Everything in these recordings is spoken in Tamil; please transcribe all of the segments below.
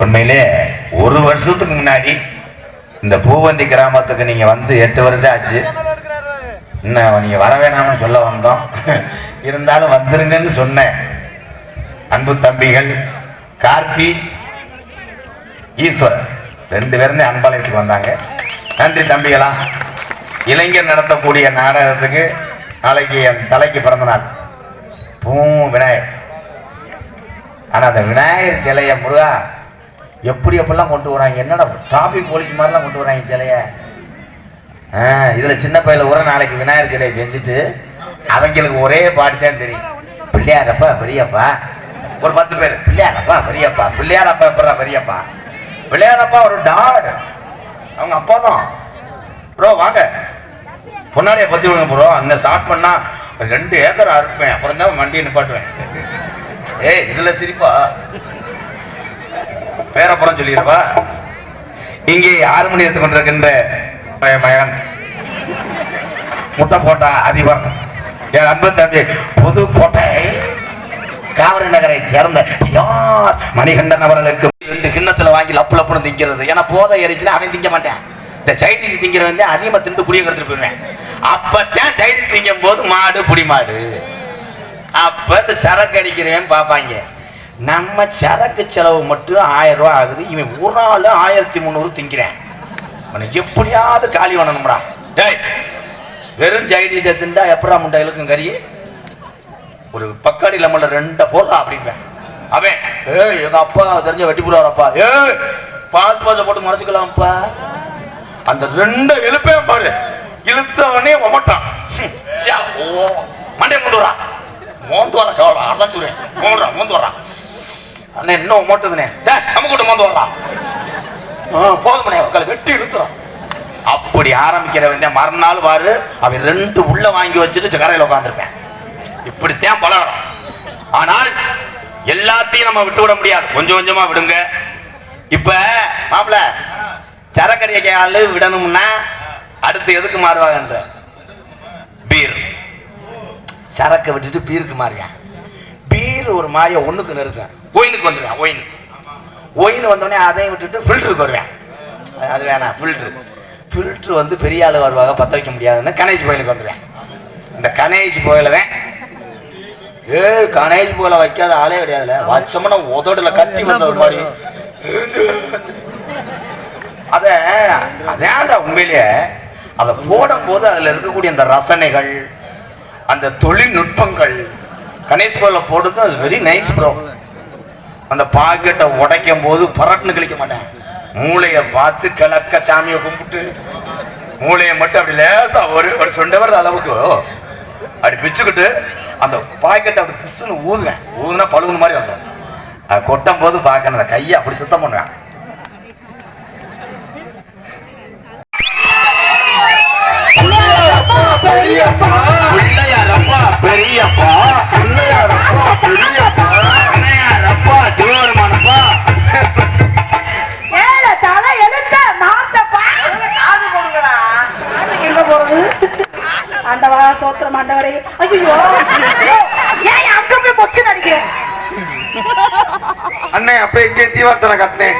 உண்மையிலே ஒரு வருஷத்துக்கு முன்னாடி இந்த பூவந்தி கிராமத்துக்கு நீங்க வந்து எட்டு வருஷம் ஆச்சு. இன்னும் நீங்க வர வேணாம்னு சொல்ல வந்தோம். இருந்தாலும் வந்துருங்கன்னு சொன்னேன். அன்பு தம்பிகள் கார்த்தி ஈஸ்வர் ரெண்டு பேருமே அன்பாளையத்துக்கு வந்தாங்க. நன்றி தம்பிகளா. இளைஞர் நடத்தக்கூடிய நாடகத்துக்கு நாளைக்கு என் தலைக்கு பிறந்த நாள். பூ விநாயகர். ஆனால் அந்த விநாயகர் சிலையை முருகா எப்படி எப்படிலாம் கொண்டு வராங்க? என்னடா டிராஃபிக் போலீஸ் மாதிரிலாம் கொண்டு வராங்க சிலையை? ஆ, இதில் சின்ன பையில ஒரு நாளைக்கு விநாயகர் சிலையை செஞ்சுட்டு அவங்களுக்கு ஒரே பாட்டு தான் தெரியும். பிள்ளையாரப்பா பெரியப்பா. ஒரு பத்து பேர். பிள்ளையாரப்பா பெரியப்பா. பிள்ளையாரப்பா எப்படா பெரியப்பா? பிள்ளையாரப்பா ஒரு டாக் அவங்க அப்பா தான். ப்ரோ வாங்க. பொன்னாடியை பற்றி விடுங்க ப்ரோ அந்த ஸ்டார்ட் பண்ணால் ரெண்டு ஏக்கர் அறுப்பேன் அப்புறம் தான் வண்டியை நிப்பாட்டுவேன். ஏய் இதில் சிரிப்பா. பேரப்புறம் சொல்லிடுப்பா இங்கே ஆறு மணி எடுத்து கொண்டிருக்கின்ற மகன். முட்டை போட்டா அதிபர். என் அன்பு தம்பி புதுக்கோட்டை காவிரி நகரை சேர்ந்த யார் மணிகண்டன் அவர்களுக்கு ரெண்டு கிண்ணத்துல வாங்கி லப்பு லப்புன்னு திங்கிறது? ஏன்னா போதை எரிச்சுன்னா அவன் திங்க மாட்டேன். இந்த சைனீஸ் திங்கிறவன் வந்து அதிகமாக திண்டு குடிய எடுத்துட்டு போயிருவேன் அப்பத்தான் சைனீஸ் திங்கும் போது மாடு புடி மாடு. அப்ப இந்த சரக்கு அடிக்கிறவன் பார்ப்பாங்க. நம்ம சரக்கு செலவு மட்டும் ஆயிரம் ரூபா ஆகுது. இவன் ஒரு நாள் ஆயிரத்தி முந்நூறு திங்கிறேன். எப்படியாவது காலி பண்ணணும்டா. டேய் வெறும் சைனீஸை திண்டா எப்படா முண்டா இழுக்கும் கறி ஒரு பக்காடி லெமன்ல ரெண்ட போடுறா அப்படின்பேன். அவன் ஏய் எங்க அப்பா தெரிஞ்ச வெட்டி போடுவாரப்பா. ஏய் பாஸ் பாஸை போட்டு மறைச்சுக்கலாம்ப்பா. அந்த ரெண்ட இழுப்பேன் பாரு. இழுத்தவனே ஒமட்டான் ஓ மண்டே முந்து வரா மோந்து வர கவலை அதான் சொல்றேன் மோந்து வரா அண்ணே இன்னும் மோட்டுதுனே டே நம்ம கூட வந்து வரலாம். போதுமனே உட்கால வெட்டி இழுத்துறோம். அப்படி ஆரம்பிக்கிறவன் தான் மறுநாள் வாரு அவன் ரெண்டு உள்ள வாங்கி வச்சுட்டு சிகரையில் உட்காந்துருப்பேன் இப்படித்தான் பழகணும் ஆனால் எல்லாத்தையும் நம்ம விட்டு விட முடியாது. கொஞ்சம் கொஞ்சமா விடுங்க. இப்ப மாப்பிள சரக்கரியை ஆளு விடணும்னா அடுத்து எதுக்கு மாறுவாங்கன்ற? பீர். சரக்கை விட்டுட்டு பீருக்கு மாறியா பீர் ஒரு மாதிரியா ஒண்ணுக்கு நெருக்கம் ஒயினுக்கு வந்துடுவேன் ஒயின். ஒயின் வந்தோடனே அதையும் விட்டுட்டு ஃபில்டருக்கு வருவேன். அது வேணாம் ஃபில்ட்ரு ஃபில்ட்ரு வந்து பெரிய ஆள் வருவாங்க பற்ற வைக்க முடியாதுன்னு கணேஷ் கோயிலுக்கு வந்துடுவேன் இந்த கணேஷ் கோயில தான். ஏ கணேஷ் போல வைக்காத ஆளே கிடையாதுல. வச்சோம்னா உதடுல கத்தி வந்தது மாதிரி. அத அதான்டா உண்மையிலேயே அதை போடும்போது அதுல இருக்கக்கூடிய அந்த ரசனைகள் அந்த தொழில்நுட்பங்கள் கணேஷ் போல போடுறது அது வெரி நைஸ் ப்ரோ அந்த பாக்கெட்டை உடைக்கும் போது பரட்டுன்னு கிழிக்க மாட்டேன். மூளையை பார்த்து கிழக்க சாமியை கும்பிட்டு மூளையை மட்டும் அப்படி லேசா ஒரு ஒரு சொண்டவர் அளவுக்கு அப்படி பிச்சுக்கிட்டு அந்த பாக்கெட்டை அப்படி பிசுன்னு ஊதுவேன். ஊதுனா பழுகுன மாதிரி வந்துடும். அது கொட்டும் போது பார்க்கணும். அந்த கையை அப்படி சுத்தம் பண்ணுவேன். பெரியப்பா பெரியப்பா. ஆண்டவா சோத்திரம் ஆண்டவரே ஐயோ ஏன் அங்க போய் பொச்சு நடிக்கிறேன் அண்ணே அப்ப எங்கே தீவார்த்தனை கட்டினேன்.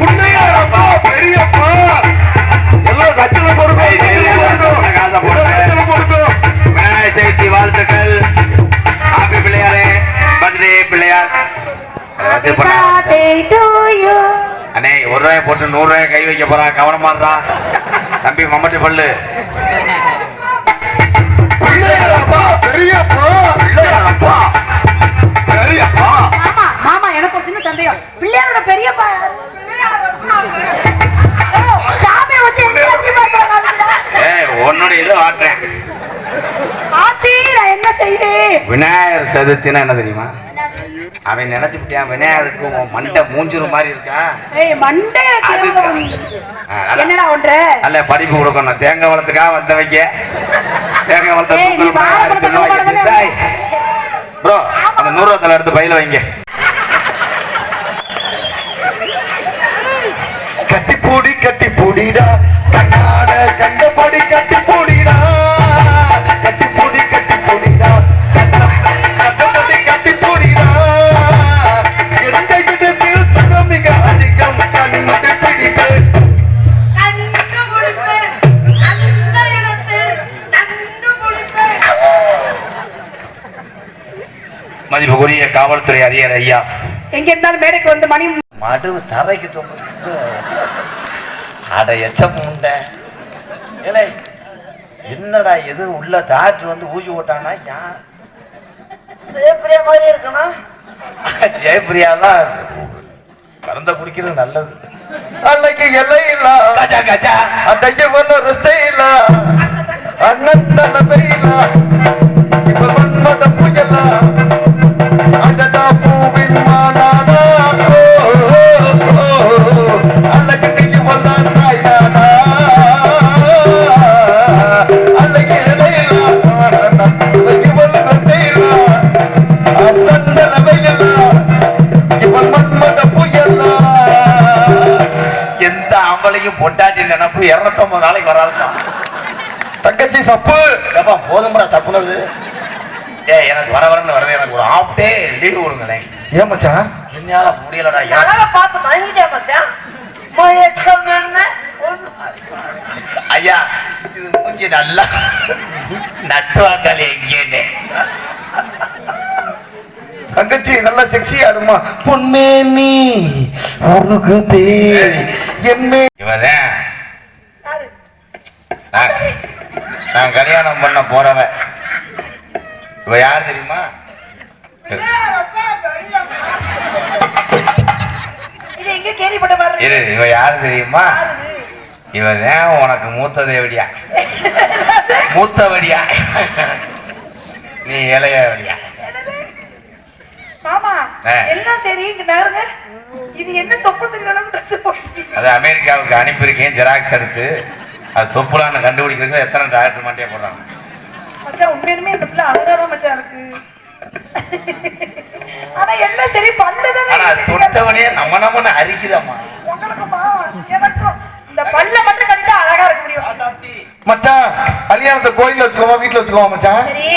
பிள்ளையாரப்பா பெரியப்பா. எல்லாம் சதுர்த்தி வாழ்த்துக்கள். ஹாப்பி பிள்ளையாரே. பர்த்டே பிள்ளையார். அண்ணே ஒரு ரூபாய் போட்டு நூறு ரூபாய் கை வைக்க போறான் கவனமாடுறா தம்பி மம்மட்டி பல்லு பிள்ளையாரப்பா பெரியப்பா. பிள்ளையாரப்பா. பெரியப்பா சின்ன சந்தேகம் பிள்ளையாரோட பெரியப்பா யாரு? ஓ, சாமியை வச்சு எங்க எப்படி பார்க்கறாங்க? ஏய் உன்னோட இதை மாற்றேன் ஆத்தி நான் என்ன செய்தேன் விநாயகர் சதுர்த்தினா என்ன தெரியுமா? அவன் நினைச்சுக்கிட்டான் விநாயகருக்கு மண்டை மூஞ்சிரு மாதிரி இருக்கா? ஏய் மண்டே என்னடா ஒன்ற நல்ல படிப்பு கொடுக்கணும். தேங்காய் வளத்துக்காக வந்த வைக்க தேங்காய் ப்ரோ அந்த நூறு எடுத்து பையில வைங்க கட்டி பூடி கட்டி பூடிடா கண்ணாட கண்டபடி கட்டி பூடிடா கட்டி பூடி கட்டி பூடிடா கண்டபடி கட்டி பூடிடா எந்த இடத்தில் சுகம் மிக அதிகம். பிடிப்பேன் மதிப்புக்குரிய காவல்துறை அதிகாரி ஐயா. எங்க இருந்தாலும் மேடைக்கு வந்து மணி மடு தரைக்கு தொங்குது. அட எச்சம் உண்டை ஏலே என்னடா எது உள்ள டாக்டர் வந்து ஊசி போட்டானா? யார் சேப்பிரியா மாதிரி இருக்கணும். ஜெயபிரியாலாம் கறந்த குடிக்கிறது நல்லது. அன்னைக்கு எல்லை இல்ல கச்சா கச்சா அன்னைக்கு ஒன்ன ரெஸ்டே இல்ல அண்ணன் தலைமை இல்ல இப்ப மன்மத புயல அடடா பூவின் மாநாடா பொட்டாட்டி நினப்பு இருநூத்தொன்பது நாளைக்கு வராதுப்பா தங்கச்சி சப்பு. ஏப்பா போதும்டா சப்புனது ஏ எனக்கு வர வரன்னு வரது எனக்கு ஒரு ஆஃப் டே லீவ் கொடுங்களேன் ஏன் மச்சான்? என்னால முடியலடா எனக்கு யாரை பார்த்து மயங்கிட்டேன் மச்சான். மயக்கம் என்ன? ஐயா இது மூஞ்சி நல்லா நட்டுவாக்கால் எங்கேன்னு தங்கச்சி நல்லா செக்ஸி ஆடுமா? பொன்மே நீ உருகுதே என்னே. இவதான் நான் நான் கல்யாணம் பண்ண போறவன். இவ யார் தெரியுமா? இரு இவ யார் தெரியுமா? இவதான் உனக்கு மூத்த தேவடியா. மூத்தவடியா நீ இளையவடியா மாமா. எல்லாம் சரி நகருங்க இது என்ன தொப்பு திங்கணும் ட்ரெஸ் போட்டு அது அமெரிக்காவுக்கு அனுப்பியிருக்கேன் ஜெராக்ஸ் எடுத்து. அது தொப்புலான்னு கண்டுபிடிக்கிறதுக்கு எத்தனை டாக்டர் மாட்டே போடுறாங்க? மச்சான் உண்மையிலுமே இந்த பிள்ளை அழகாதான் மச்சான் இருக்கு. ஆனா எல்லாம் சரி பண்ணதான் ஆனா தொட்டவனே நம்ம நம்மன்னு அரிக்குதாம்மா. உங்களுக்குமா? எனக்கும். இந்த பல்ல மட்டும் கட்டிட்டா அழகா இருக்க முடியும். மச்சான் கல்யாணத்தை கோயில்ல வச்சுக்கோமா வீட்டுல வச்சுக்கோமா மச்சான்? சரி.